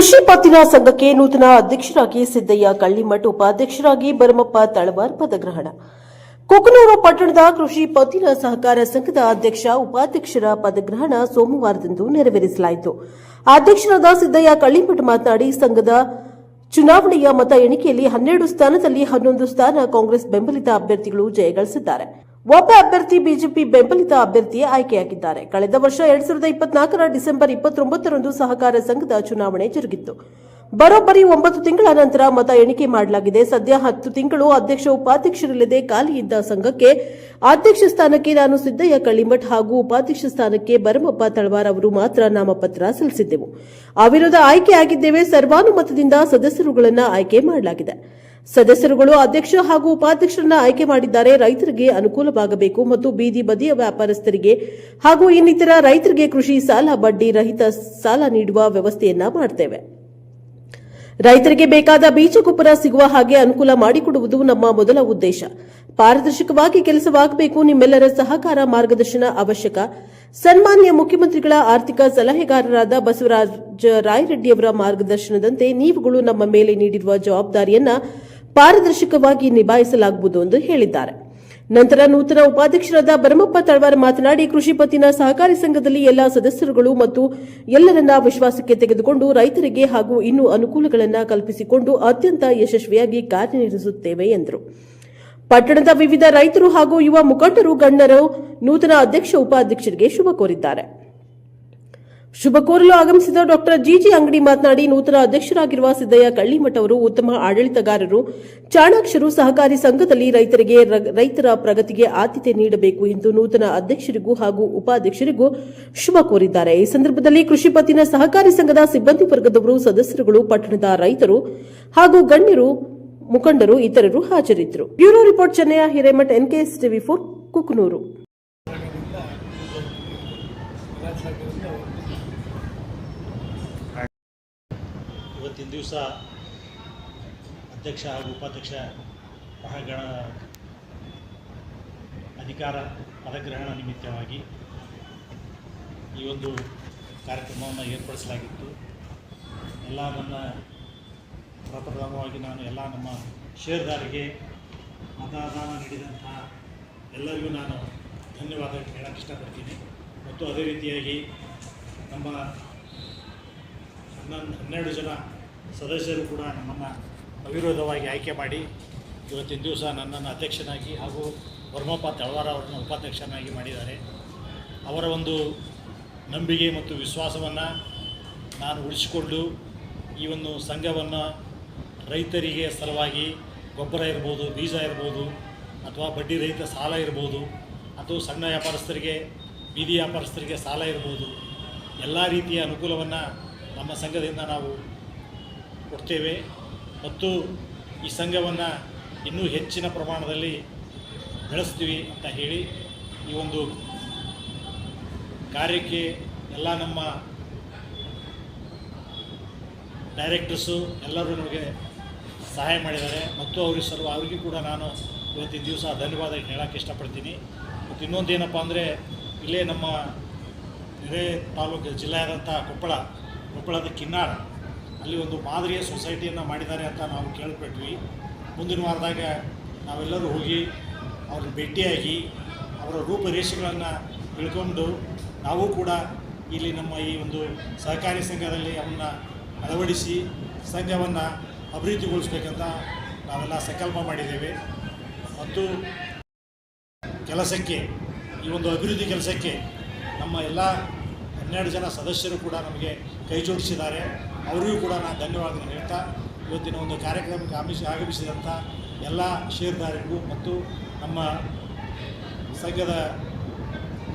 ಕೃಷಿ ಪತ್ತಿನ ಸಂಘಕ್ಕೆ ನೂತನ ಅಧ್ಯಕ್ಷರಾಗಿ ಸಿದ್ದಯ್ಯ ಕಳ್ಳಿಮಠ್ ಉಪಾಧ್ಯಕ್ಷರಾಗಿ ಭರಮಪ್ಪ ತಳವಾರ್ ಪದಗ್ರಹಣ ಕುಕನೂರು ಪಟ್ಟಣದ ಕೃಷಿ ಪತ್ತಿನ ಸಹಕಾರ ಸಂಘದ ಅಧ್ಯಕ್ಷ, ಉಪಾಧ್ಯಕ್ಷರ ಪದಗ್ರಹಣ ಸೋಮವಾರದಂದು ನೆರವೇರಿಸಲಾಯಿತು. ಅಧ್ಯಕ್ಷರಾದ ಸಿದ್ದಯ್ಯ ಕಳ್ಳಿಮಠ್ ಮಾತನಾಡಿ, ಸಂಘದ ಚುನಾವಣೆಯ ಮತ ಎಣಿಕೆಯಲ್ಲಿ ಹನ್ನೆರಡು ಸ್ಥಾನದಲ್ಲಿ ಹನ್ನೊಂದು ಸ್ಥಾನ ಕಾಂಗ್ರೆಸ್ ಬೆಂಬಲಿತ ಅಭ್ಯರ್ಥಿಗಳು ಜಯಗಳಿಸಿದ್ದಾರೆ. ಒಬ್ಬ ಅಭ್ಯರ್ಥಿ ಬಿಜೆಪಿ ಬೆಂಬಲಿತ ಅಭ್ಯರ್ಥಿಯೇ ಆಯ್ಕೆಯಾಗಿದ್ದಾರೆ. ಕಳೆದ ವರ್ಷ ಎರಡ್ ಸಾವಿರದ ಇಪ್ಪತ್ನಾಲ್ಕರ ಡಿಸೆಂಬರ್ ಇಪ್ಪತ್ತೊಂಬತ್ತರಂದು ಸಹಕಾರ ಸಂಘದ ಚುನಾವಣೆ ಜರುಗಿತ್ತು. ಬರೋಬ್ಬರಿ ಒಂಬತ್ತು ತಿಂಗಳ ನಂತರ ಮತ ಎಣಿಕೆ ಮಾಡಲಾಗಿದೆ. ಸದ್ಯ ಹತ್ತು ತಿಂಗಳು ಅಧ್ಯಕ್ಷ, ಉಪಾಧ್ಯಕ್ಷರಿಲ್ಲದೆ ಖಾಲಿ ಇದ್ದ ಸಂಘಕ್ಕೆ ಅಧ್ಯಕ್ಷ ಸ್ಥಾನಕ್ಕೆ ನಾನು ಸಿದ್ದಯ್ಯ ಕಳಿಮಠ್ ಹಾಗೂ ಉಪಾಧ್ಯಕ್ಷ ಸ್ಥಾನಕ್ಕೆ ಭರಮಪ್ಪ ತಳವಾರ್ ಅವರು ಮಾತ್ರ ನಾಮಪತ್ರ ಸಲ್ಲಿಸಿದ್ದೆವು. ಆ ವಿರುದ್ಧ ಆಯ್ಕೆಯಾಗಿದ್ದೇವೆ. ಸರ್ವಾನುಮತದಿಂದ ಸದಸ್ಯರುಗಳನ್ನು ಆಯ್ಕೆ ಮಾಡಲಾಗಿದೆ. ಸದಸ್ಯರುಗಳು ಅಧ್ಯಕ್ಷ ಹಾಗೂ ಉಪಾಧ್ಯಕ್ಷರನ್ನ ಆಯ್ಕೆ ಮಾಡಿದ್ದಾರೆ. ರೈತರಿಗೆ ಅನುಕೂಲವಾಗಬೇಕು ಮತ್ತು ಬೀದಿ ಬದಿಯ ವ್ಯಾಪಾರಸ್ಥರಿಗೆ ಹಾಗೂ ಇನ್ನಿತರ ರೈತರಿಗೆ ಕೃಷಿ ಸಾಲ, ಬಡ್ಡಿ ರಹಿತ ಸಾಲ ನೀಡುವ ವ್ಯವಸ್ಥೆಯನ್ನ ಮಾಡ್ತೇವೆ. ರೈತರಿಗೆ ಬೇಕಾದ ಬೀಜ ಗೊಬ್ಬರ ಸಿಗುವ ಹಾಗೆ ಅನುಕೂಲ ಮಾಡಿಕೊಡುವುದು ನಮ್ಮ ಮೊದಲ ಉದ್ದೇಶ. ಪಾರದರ್ಶಕವಾಗಿ ಕೆಲಸವಾಗಬೇಕು. ನಿಮ್ಮೆಲ್ಲರ ಸಹಕಾರ ಮಾರ್ಗದರ್ಶನ ಅವಶ್ಯಕ. ಸನ್ಮಾನ್ಯ ಮುಖ್ಯಮಂತ್ರಿಗಳ ಆರ್ಥಿಕ ಸಲಹೆಗಾರರಾದ ಬಸವರಾಜ ರಾಯರೆಡ್ಡಿಯವರ ಮಾರ್ಗದರ್ಶನದಂತೆ ನೀವುಗಳು ನಮ್ಮ ಮೇಲೆ ನೀಡಿರುವ ಜವಾಬ್ದಾರಿಯನ್ನ ಪಾರದರ್ಶಕವಾಗಿ ನಿಭಾಯಿಸಲಾಗುವುದು ಎಂದು ಹೇಳಿದ್ದಾರೆ. ನಂತರ ನೂತನ ಉಪಾಧ್ಯಕ್ಷರಾದ ಭರಮಪ್ಪ ತಳವಾರ್ ಮಾತನಾಡಿ, ಕೃಷಿ ಪತ್ತಿನ ಸಹಕಾರಿ ಸಂಘದಲ್ಲಿ ಎಲ್ಲಾ ಸದಸ್ಯರುಗಳು ಮತ್ತು ಎಲ್ಲರನ್ನ ವಿಶ್ವಾಸಕ್ಕೆ ತೆಗೆದುಕೊಂಡು ರೈತರಿಗೆ ಹಾಗೂ ಇನ್ನೂ ಅನುಕೂಲಗಳನ್ನು ಕಲ್ಪಿಸಿಕೊಂಡು ಅತ್ಯಂತ ಯಶಸ್ವಿಯಾಗಿ ಕಾರ್ಯನಿರ್ವಹಿಸುತ್ತೇವೆ ಎಂದರು. ಪಟ್ಟಣದ ವಿವಿಧ ರೈತರು ಹಾಗೂ ಯುವ ಮುಖಂಡರು ಗಣ್ಯರು ನೂತನ ಅಧ್ಯಕ್ಷ ಉಪಾಧ್ಯಕ್ಷರಿಗೆ ಶುಭ ಕೋರಿದ್ದಾರೆ. ಶುಭ ಕೋರಲು ಆಗಮಿಸಿದ ಡಾಕ್ಟರ್ ಜಿಜಿ ಅಂಗಡಿ ಮಾತನಾಡಿ ನೂತನ ಅಧ್ಯಕ್ಷರಾಗಿರುವ ಸಿದ್ದಯ್ಯ ಕಳ್ಳಿಮಠ ಅವರು ಉತ್ತಮ ಆಡಳಿತಗಾರರು, ಚಾಣಾಕ್ಷರು ಸಹಕಾರಿ ಸಂಘದಲ್ಲಿ ರೈತರಿಗೆ ರೈತರ ಪ್ರಗತಿಗೆ ಆದ್ಯತೆ ನೀಡಬೇಕು ಎಂದು ನೂತನ ಅಧ್ಯಕ್ಷರಿಗೂ ಹಾಗೂ ಉಪಾಧ್ಯಕ್ಷರಿಗೂ ಶುಭ ಕೋರಿದ್ದಾರೆ. ಈ ಸಂದರ್ಭದಲ್ಲಿ ಕೃಷಿ ಪತ್ತಿನ ಸಹಕಾರಿ ಸಂಘದ ಸಿಬ್ಬಂದಿ ವರ್ಗದವರು, ಸದಸ್ಯರುಗಳು, ಪಟ್ಟಣದ ರೈತರು ಹಾಗೂ ಗಣ್ಯರು, ಮುಖಂಡರು ಇತರರು ಹಾಜರಿದ್ದರು. Bureau report Chennaiah, Hiremath, NKS TV four, Kukanur. ಇವತ್ತಿನ ದಿವಸ ಅಧ್ಯಕ್ಷ ಹಾಗೂ ಉಪಾಧ್ಯಕ್ಷ ಮಹಾಗಣ ಅಧಿಕಾರ ಪದಗ್ರಹಣ ನಿಮಿತ್ತವಾಗಿ ಈ ಒಂದು ಕಾರ್ಯಕ್ರಮವನ್ನು ಏರ್ಪಡಿಸಲಾಗಿತ್ತು. ಎಲ್ಲ ನನ್ನ ಪ್ರಪ್ರಥಮವಾಗಿ ನಾನು ಎಲ್ಲ ನಮ್ಮ ಷೇರುದಾರಿಗೆ ಮತದಾನ ನೀಡಿದಂತಹ ಎಲ್ಲರಿಗೂ ನಾನು ಧನ್ಯವಾದ ಹೇಳಕ್ಕೆ ಇಷ್ಟಪಡ್ತೀನಿ. ಮತ್ತು ಅದೇ ರೀತಿಯಾಗಿ ನಮ್ಮ ಹನ್ನೊಂದು ಹನ್ನೆರಡು ಜನ ಸದಸ್ಯರು ಕೂಡ ನಮ್ಮನ್ನು ಅವಿರೋಧವಾಗಿ ಆಯ್ಕೆ ಮಾಡಿ ಇವತ್ತಿನ ದಿವಸ ನನ್ನನ್ನು ಅಧ್ಯಕ್ಷನಾಗಿ ಹಾಗೂ ವರ್ಮಪ್ಪ ತಳವಾರ ಅವರನ್ನು ಉಪಾಧ್ಯಕ್ಷನಾಗಿ ಮಾಡಿದ್ದಾರೆ. ಅವರ ಒಂದು ನಂಬಿಕೆ ಮತ್ತು ವಿಶ್ವಾಸವನ್ನು ನಾನು ಉಳಿಸಿಕೊಂಡು ಈ ಒಂದು ಸಂಘವನ್ನು ರೈತರಿಗೆ ಸಲುವಾಗಿ ಗೊಬ್ಬರ ಇರ್ಬೋದು, ಬೀಜ ಇರ್ಬೋದು ಅಥವಾ ಬಡ್ಡಿ ರಹಿತ ಸಾಲ ಇರ್ಬೋದು ಅಥವಾ ಸಣ್ಣ ವ್ಯಾಪಾರಸ್ಥರಿಗೆ, ಬೀದಿ ವ್ಯಾಪಾರಸ್ಥರಿಗೆ ಸಾಲ ಇರ್ಬೋದು. ಎಲ್ಲ ರೀತಿಯ ಅನುಕೂಲವನ್ನು ನಮ್ಮ ಸಂಘದಿಂದ ನಾವು ಕೊಡ್ತೇವೆ. ಮತ್ತು ಈ ಸಂಘವನ್ನು ಇನ್ನೂ ಹೆಚ್ಚಿನ ಪ್ರಮಾಣದಲ್ಲಿ ಬೆಳೆಸ್ತೀವಿ ಅಂತ ಹೇಳಿ ಈ ಒಂದು ಕಾರ್ಯಕ್ಕೆ ಎಲ್ಲ ನಮ್ಮ ಡೈರೆಕ್ಟರ್ಸು ಎಲ್ಲರೂ ನಮಗೆ ಸಹಾಯ ಮಾಡಿದ್ದಾರೆ. ಮತ್ತು ಅವ್ರಿಗೆ ಸರ್ವ ಅವ್ರಿಗೆ ಕೂಡ ನಾನು ಇವತ್ತಿನ ದಿವಸ ಧನ್ಯವಾದ ಹೇಳೋಕ್ಕೆ ಇಷ್ಟಪಡ್ತೀನಿ. ಮತ್ತು ಇನ್ನೊಂದು ಏನಪ್ಪ ಅಂದರೆ, ಇಲ್ಲೇ ನಮ್ಮ ಹಿರೇ ತಾಲೂಕು ಜಿಲ್ಲೆಯಾದಂಥ ಕೊಪ್ಪಳ, ಕೊಪ್ಪಳದ ಕಿನ್ನಾಳ ಅಲ್ಲಿ ಒಂದು ಮಾದರಿಯ ಸೊಸೈಟಿಯನ್ನು ಮಾಡಿದ್ದಾರೆ ಅಂತ ನಾವು ಕೇಳ್ಪಟ್ವಿ. ಮುಂದಿನ ವಾರದಾಗ ನಾವೆಲ್ಲರೂ ಹೋಗಿ ಅವ್ರನ್ನ ಭೇಟಿಯಾಗಿ ಅವರ ರೂಪರೇಷೆಗಳನ್ನು ತಿಳ್ಕೊಂಡು ನಾವು ಕೂಡ ಇಲ್ಲಿ ನಮ್ಮ ಈ ಒಂದು ಸಹಕಾರಿ ಸಂಘದಲ್ಲಿ ಅವನ್ನ ಅಳವಡಿಸಿ ಸಂಘವನ್ನು ಅಭಿವೃದ್ಧಿಗೊಳಿಸ್ಬೇಕಂತ ನಾವೆಲ್ಲ ಸಂಕಲ್ಪ ಮಾಡಿದ್ದೇವೆ. ಮತ್ತು ಕೆಲಸಕ್ಕೆ, ಈ ಒಂದು ಅಭಿವೃದ್ಧಿ ಕೆಲಸಕ್ಕೆ ನಮ್ಮ ಎಲ್ಲ ಹನ್ನೆರಡು ಜನ ಸದಸ್ಯರು ಕೂಡ ನಮಗೆ ಕೈ ಜೋಡಿಸಿದ್ದಾರೆ ಅವರಿಗೂ ಕೂಡ ನಾನು ಧನ್ಯವಾದಗಳನ್ನು ಹೇಳ್ತಾ, ಇವತ್ತಿನ ಒಂದು ಕಾರ್ಯಕ್ರಮಕ್ಕೆ ಆಮಿಷ ಆಗಮಿಸಿದಂಥ ಎಲ್ಲ ಷೇರುದಾರರಿಗೂ ಮತ್ತು ನಮ್ಮ ಸಂಘದ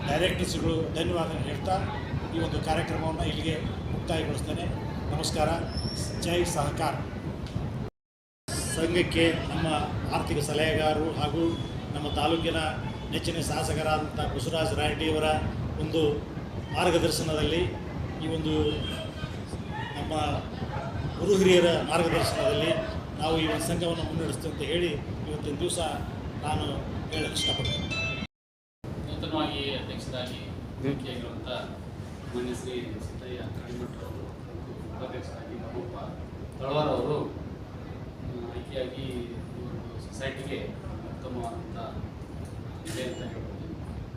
ಡೈರೆಕ್ಟರ್ಸ್ಗಳು ಧನ್ಯವಾದಗಳನ್ನು ಹೇಳ್ತಾ, ಈ ಒಂದು ಕಾರ್ಯಕ್ರಮವನ್ನು ಇಲ್ಲಿಗೆ ಮುಕ್ತಾಯಗೊಳಿಸ್ತೇನೆ. ನಮಸ್ಕಾರ. ಜೈ ಸಹಕಾರ. ಸಂಘಕ್ಕೆ ನಮ್ಮ ಆರ್ಥಿಕ ಸಲಹೆಗಾರರು ಹಾಗೂ ನಮ್ಮ ತಾಲೂಕಿನ ನೆಚ್ಚಿನ ಶಾಸಕರಾದಂಥ ಬಸವರಾಜ ರಾಯಡ್ಡಿಯವರ ಒಂದು ಮಾರ್ಗದರ್ಶನದಲ್ಲಿ ಈ ಒಂದು ನಮ್ಮ ಗುರು ಹಿರಿಯರ ಮಾರ್ಗದರ್ಶನದಲ್ಲಿ ನಾವು ಈ ಒಂದು ಸಂಘವನ್ನು ಮುನ್ನಡೆಸ್ತೀವಿ ಅಂತ ಹೇಳಿ ಇವತ್ತಿನ ದಿವಸ ನಾನು ಹೇಳಕ್ಕೆ ಇಷ್ಟಪಡ್ತೇನೆ. ನೂತನವಾಗಿ ಅಧ್ಯಕ್ಷರಾಗಿ ಭೇಟಿಯಾಗಿರುವಂಥ ಮಾನ್ಯ ಶ್ರೀ ಸಿದ್ದಯ್ಯ ಅವರು ಉಪಾಧ್ಯಕ್ಷರಾಗಿ ನಮ್ಮಪ್ಪ ತಳವಾರ್ ಅವರು ಆಯ್ಕೆಯಾಗಿ ಈ ಒಂದು ಸೊಸೈಟಿಗೆ ಉತ್ತಮವಾದಂಥ ಇದೆ ಅಂತ ಹೇಳ್ಬೋದು.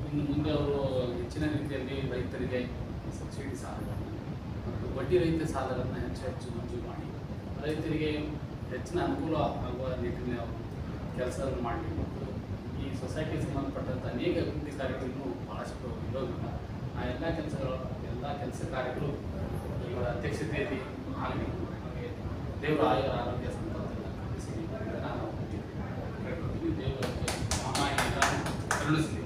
ಇನ್ನು ಮುಂದೆ ಅವರು ಹೆಚ್ಚಿನ ರೀತಿಯಲ್ಲಿ ರೈತರಿಗೆ ಸಬ್ಸಿಡಿ ಮತ್ತು ಬಡ್ಡಿ ರಹಿತ ಸಾಲಗಳನ್ನು ಹೆಚ್ಚು ಹೆಚ್ಚು ಮಂಜೂರು ಮಾಡಿ. ರೈತರಿಗೆ ಹೆಚ್ಚಿನ ಅನುಕೂಲ ಆಗುವ ನಿಟ್ಟಿನಲ್ಲಿ ಅವರು ಮಾಡಿ ಮತ್ತು ಈ ಸೊಸೈಟಿಗೆ ಸಂಬಂಧಪಟ್ಟಂಥ ಅನೇಕ ಅಭಿವೃದ್ಧಿ ಕಾರ್ಯಗಳನ್ನು ಭಾಳಷ್ಟು ಇರೋದ್ರಿಂದ ಆ ಎಲ್ಲ ಕೆಲಸಗಳು, ಎಲ್ಲ ಕೆಲಸ ಕಾರ್ಯಗಳು ಇವರ ಅಧ್ಯಕ್ಷತೆಯಲ್ಲಿ ಆಗಬೇಕು. ನಮಗೆ ದೇವರ ಆಯುರ ಆರೋಗ್ಯ ಸಂಪತ್ತನ್ನು ನಾನು ದೇವರ ಮಹಾನ್ ಕರುಣಿಸಿ.